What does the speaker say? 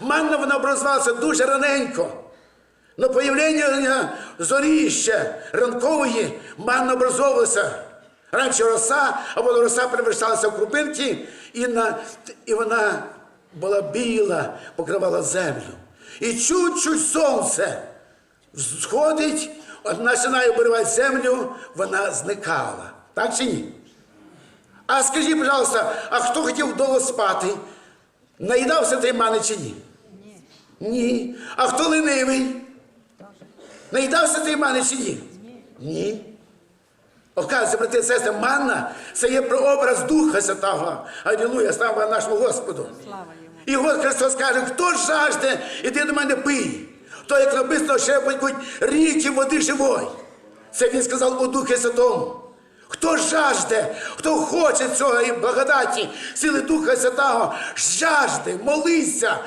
Манна вона образувалася дуже раненько. На появлення зорі ще ранкової манна образовувалася. Раніше роса, або роса переверталася в крупинки, і, на, і вона була біла, покривала землю. І чуть-чуть сонце сходить, починає обривати землю, вона зникала. Так чи ні? А скажіть, пожалуйста, а хто хотів довго спати? Наїдався той мани чи ні? Ні. А хто ленивий? Наїдався той мани чи ні? Ні. Оказується, брати і сестри, манна це є прообраз Духа Святого. Алілуя, слава нашому Господу. Слава йому. І от Христос каже, хто жажде, іди до мене пий. То, як написано, ще будуть ріки води живої. Це він сказав у Духі Святому. Хто жажде, хто хоче цього і благодаті, сили Духа Святого, жажде, молися,